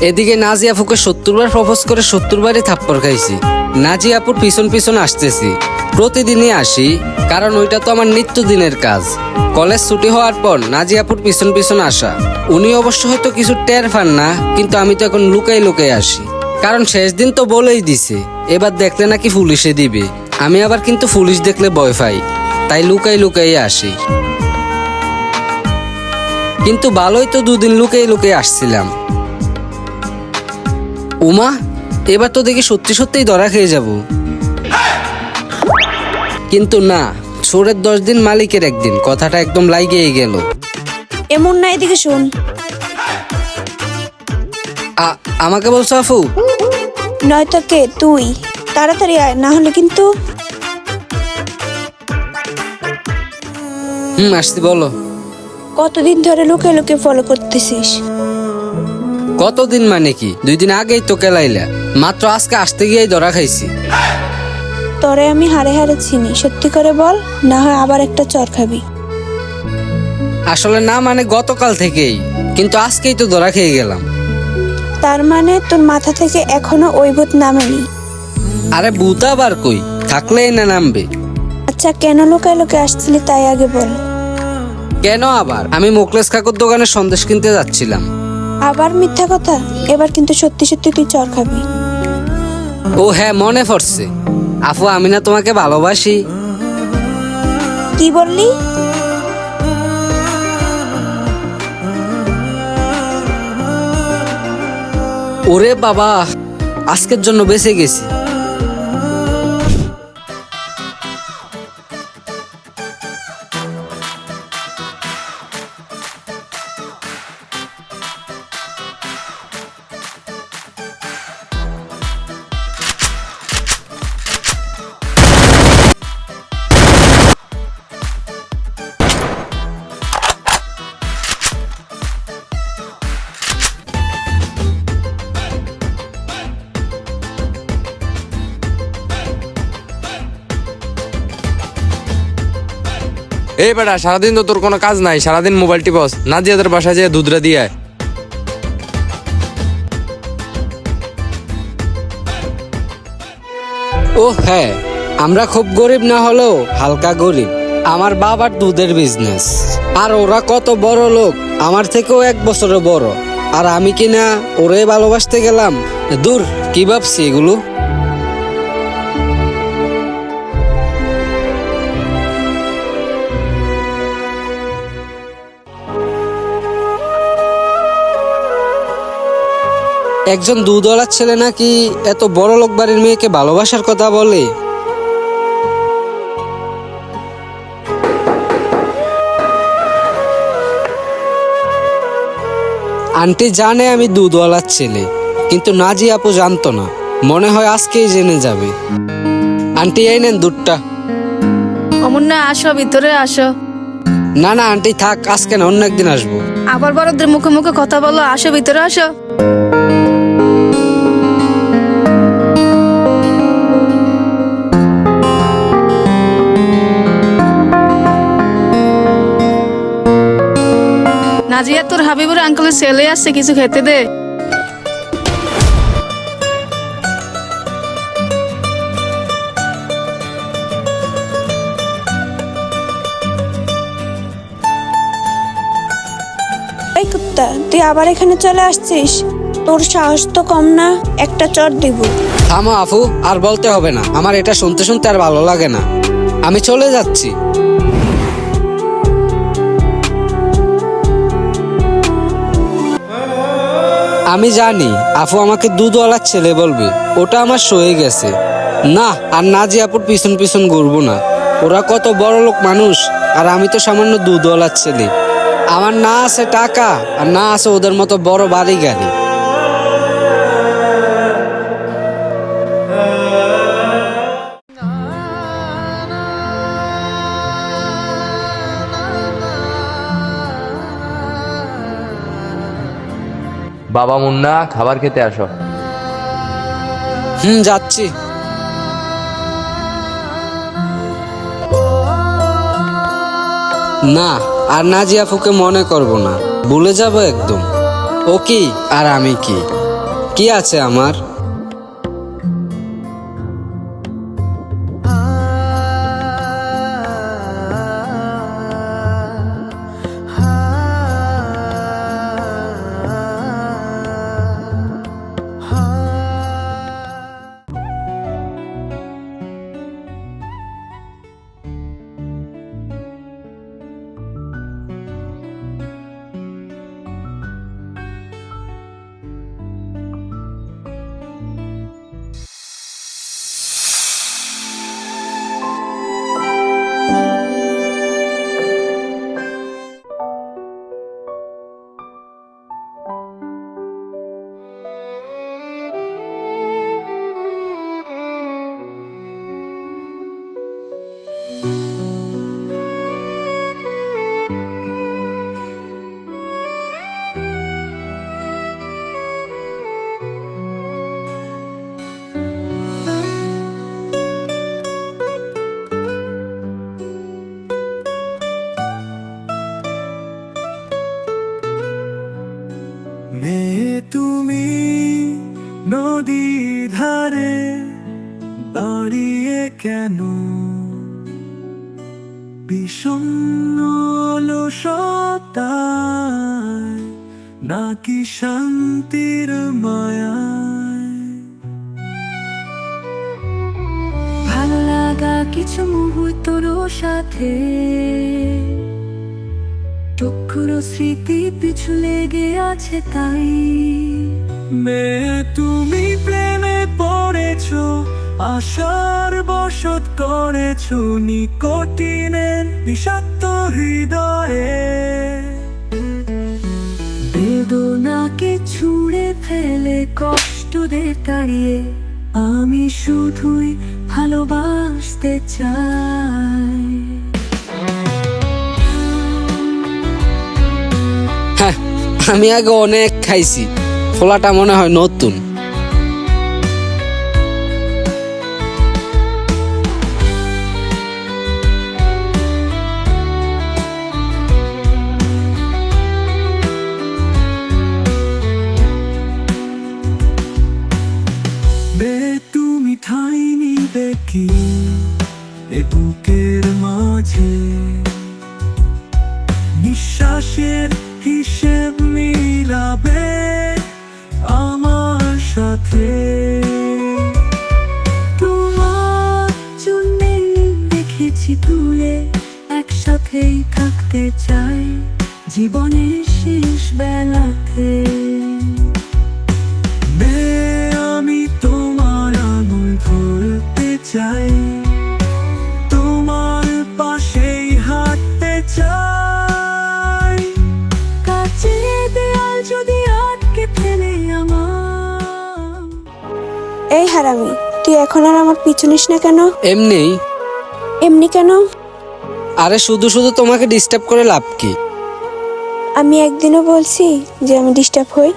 এদিকে নাজি আপুকে সত্তর বার প্রপোজ করে সত্তর বারই থাপ্পড় খাইছি। নাজি আপুর পিছন পিছন আসতেছি। প্রতিদিনই আসি, কারণ ওইটা তো আমার নিত্যদিনের কাজ। কলেজ ছুটি হওয়ার পর নাজি আপুর পিছন পিছন আসা। উনি অবশ্য হয়তো কিছু টের পান না, কিন্তু আমি তো এখন লুকাই লুকাই আসি। কারণ শেষ দিন তো বলেই দিছে, এবার দেখলে নাকি পুলিশে দিবে। আমি আবার কিন্তু পুলিশ দেখলে ভয় পাই, তাই লুকাই লুকাই আসি। কিন্তু ভালোই তো দুদিন লুকাই লুকাই আসছিলাম। উমা এবার তো দেখি সত্যি সত্যিই ধরা খেয়ে যাব। কিন্তু না চোরের দশ দিন মালিকের একদিন কথাটা একদম লাইগেই গেল। এমন না এদিকে শোন। আ- আমাকে বলছো আফু? নয়তো কে তুই। তাড়াতাড়ি আয় না হলে কিন্তু হুম আসছি বলো। কতদিন ধরে লোকে লোকে ফলো করতেছিস? কতদিন মানে কি? দুই দিন আগেই তো কেলাইলা। মাত্র আজকে আসতে গিয়েই ধরা খাইছি। তরে আমি হারে হারে চিনি সত্যি করে বল না হয় আবার একটা চর খাবি। আসলে না মানে গতকাল থেকেই কিন্তু আজকেই তো ধরা খেয়ে গেলাম। তার মানে তোর মাথা থেকে এখনও ওই ভূত নামেনি আরে বুতা আবার কই? থাকলেই না নামবে। আচ্ছা কেন লুকায় লোকে আসছিলি তাই আগে বল। কেন আবার? আমি মোকলেস কাকুর দোকানে সন্দেশ কিনতে যাচ্ছিলাম। আবার মিথ্যা কথা? এবার কিন্তু সত্যি সত্যি তুই চর খাবি। ও হ্যাঁ মনে পড়ছে। আফু আমি না তোমাকে ভালোবাসি। কি বললি? ওরে বাবা আজকের জন্য বেঁচে গেছি। এই বেটা, সারাদিন তো তোর কোনো কাজ নাই, সারাদিন মোবাইল টিপস। না দিয়ে তোর বাসায় যেয়ে দুধরা দিয়ে আয়। ও হ্যাঁ আমরা খুব গরিব না হলেও হালকা গরিব। আমার বাবার দুধের বিজনেস আর ওরা কত বড় লোক, আমার থেকেও এক বছরের বড়। আর আমি কিনা ওরে ভালোবাসতে গেলাম? দূর, কি ভাবছি এগুলো? একজন দুধওয়ালার ছেলে নাকি এত বড় লোক বাড়ির মেয়েকে ভালোবাসার কথা বলে? আন্টি জানে আমি দুধওয়ালার ছেলে কিন্তু নাজি আপু জানতো না। মনে হয় আজকেই জেনে যাবে। আন্টি এই নেন দুধটা। অমুন্না আসো ভিতরে আসো। না না আন্টি থাক আজকে না অন্য একদিন আসব। আবার বড়দের মুখে মুখে কথা বলো আসো ভিতরে আসো। নাজিয়া তোর হাবিবুর আঙ্কেলের ছেলে আসছে কিছু খেতে দে। এই কুত্তা তুই আবার এখানে চলে আসছিস? তোর সাহস তো কম না একটা চর দিব। থামো আফু আর বলতে হবে না। আমার এটা শুনতে শুনতে আর ভালো লাগে না। আমি চলে যাচ্ছি। আমি জানি, আপু আমাকে দুধওয়ালার ছেলে বলবে, ওটা আমার সয়ে গেছে। না, আর না যে আপুর পিছন পিছন ঘুরবো না। ওরা কত বড় লোক মানুষ, আর আমি তো সামান্য দুধওয়ালার ছেলে। আমার না আছে টাকা, আর না আছে ওদের মতো বড় বাড়ি গাড়ি বাবা মুন্না, খাবার খেতে আসো। হুম, যাচ্ছি। না, আর নাজিয়া ফুকে মনে করব না। ভুলে যাব একদম। ও কি আর আমি কি? কি আছে আমার? বিষণ্ণ সত্তায় নাকি শান্তির মায়ায়? ভালো লাগা কিছু মুহূর্তর সাথে টুকরো স্মৃতি পিছু লেগে আছে তাই। মেয়ে তুমি প্রেমে পড়েছ আশার বসত করেছ নিকটিনের বিষাক্ত হৃদয়ে। বেদনাকে ছুঁড়ে ফেলে কষ্ট তাড়িয়ে আমি শুধুই ভালোবাসতে চাই। হ্যাঁ আমি আগে অনেক খাইছি, ফোলাটা মনে হয় নতুন। এই হারামি তুই এখন আর আমার পিছু নিস না কেন? এমনি? এমনি কেন? আরে শুধু শুধু তোমাকে ডিস্টার্ব করে লাভ কি? আমি একদিনও বলছি যে আমি ডিস্টার্ব হই।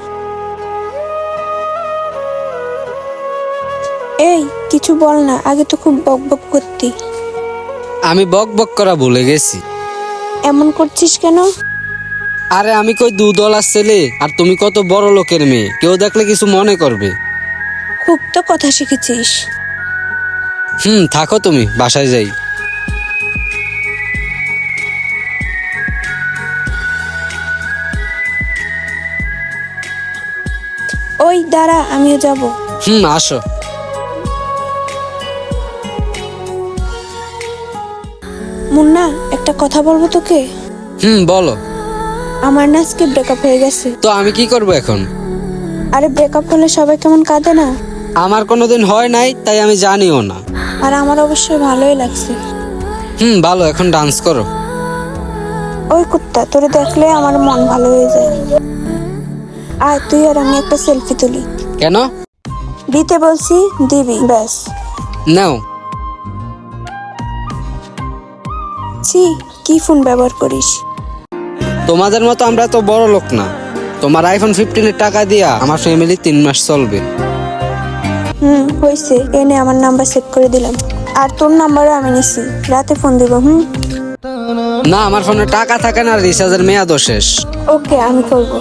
এই কিছু বল না আগে তো খুব বক বক করতি। আমি বক বক করা ভুলে গেছি। এমন করছিস কেন? আরে আমি কই দু ডলার ছেলে আর তুমি কত বড় লোকের মেয়ে কেউ দেখলে কিছু মনে করবে। খুব তো কথা শিখেছিস। হুম থাকো তুমি বাসায় যাই। ওই দাঁড়া আমিও যাব। হুম আসো। মুন্না একটা কথা বলব তোকে? হুম বলো। আমার না আজকে ব্রেকআপ হয়ে গেছে। তো আমি কি করব এখন? আরে ব্রেকআপ হলে সবাই কেমন কাঁদে না? আমার কোনোদিন হয় নাই তাই আমি জানিও না। আর আমার অবশ্যই ভালোই লাগছে। হুম ভালো এখন ডান্স করো। ওই কুত্তা তোরে দেখলে আমার মন ভালো হয়ে যায়। আয় তুই আর আমি একটা সেলফি তুলি। কেন? দিতে বলছি দিবি ব্যাস। নাও। ছি কি ফোন ব্যবহার করিস? তোমাদের মতো আমরা তো বড় লোক না। তোমার আইফোন ফিফটিনের টাকা দিয়া আমার ফ্যামিলি তিন মাস চলবে। হুম হয়েছে এনে আমার নাম্বার সেভ করে দিলাম। আর তোর নাম্বারও আমি নিছি। রাতে ফোন দিব হুম? না আমার ফোনে টাকা থাকে না রিচার্জের মেয়াদও শেষ। ওকে আমি করব।